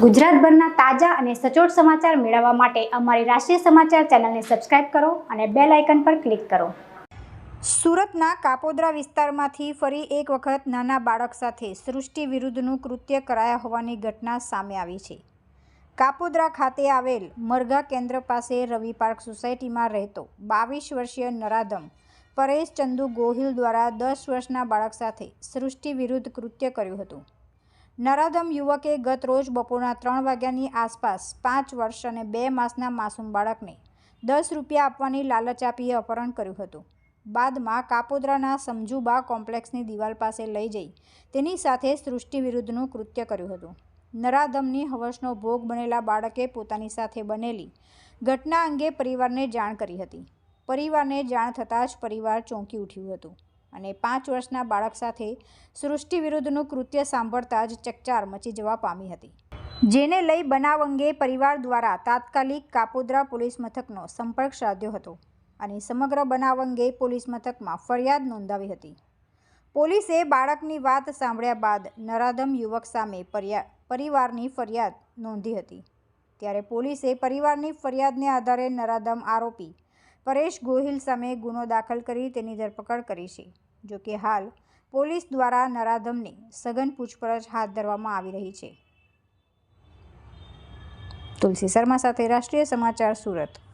ગુજરાતભરના તાજા અને સચોટ સમાચાર મેળવવા માટે અમારી રાષ્ટ્રીય સમાચાર ચેનલને સબસ્ક્રાઇબ કરો અને બેલ આઇકન પર ક્લિક કરો. સુરતના કાપોદ્રા વિસ્તારમાંથી ફરી એક વખત નાના બાળક સાથે સૃષ્ટિ વિરુદ્ધનું કૃત્ય કરાયા હોવાની ઘટના સામે આવી છે. કાપોદ્રા ખાતે આવેલ મરઘા કેન્દ્ર પાસે રવિ પાર્ક સોસાયટીમાં રહેતો બાવીસ વર્ષીય નરાધમ પરેશ ચંદુ ગોહિલ દ્વારા દસ વર્ષના બાળક સાથે સૃષ્ટિ વિરુદ્ધ કૃત્ય કર્યું હતું. નરાધમ યુવકે ગત રોજ બપોરના ત્રણ વાગ્યાની આસપાસ પાંચ વર્ષ અને બે માસના માસૂમ બાળકને દસ રૂપિયા આપવાની લાલચ આપી અપહરણ કર્યું હતું. બાદમાં કાપોદ્રાના સમજુબા કોમ્પ્લેક્સની દિવાલ પાસે લઈ જઈ તેની સાથે સૃષ્ટિ વિરુદ્ધનું કૃત્ય કર્યું હતું. નરાધમની હવસનો ભોગ બનેલા બાળકે પોતાની સાથે બનેલી ઘટના અંગે પરિવારને જાણ કરી હતી. પરિવારને જાણ થતાં જ પરિવાર ચોંકી ઉઠ્યું હતું. અને પાંચ વર્ષના બાળક સાથે સૃષ્ટિ વિરુદ્ધનું કૃત્ય સાંભળતા જ ચકચાર મચી જવા પામી હતી. જેને લઈ બનાવ અંગે પરિવાર દ્વારા તાત્કાલિક કાપોદ્રા પોલીસ મથકનો સંપર્ક સાધ્યો હતો અને સમગ્ર બનાવ અંગે પોલીસ મથકમાં ફરિયાદ નોંધાવી હતી. પોલીસે બાળકની વાત સાંભળ્યા બાદ નરાધમ યુવક સામે પરિવારની ફરિયાદ નોંધી હતી. ત્યારે પોલીસે પરિવારની ફરિયાદને આધારે નરાધમ આરોપી પરેશ ગોહિલ સામે ગુનો દાખલ કરી તેની ધરપકડ કરી છે. જોકે હાલ પોલીસ દ્વારા નરાધમની સઘન પૂછપરછ હાથ ધરવામાં આવી રહી છે. તુલસી શર્મા સાથે રાષ્ટ્રીય સમાચાર સુરત.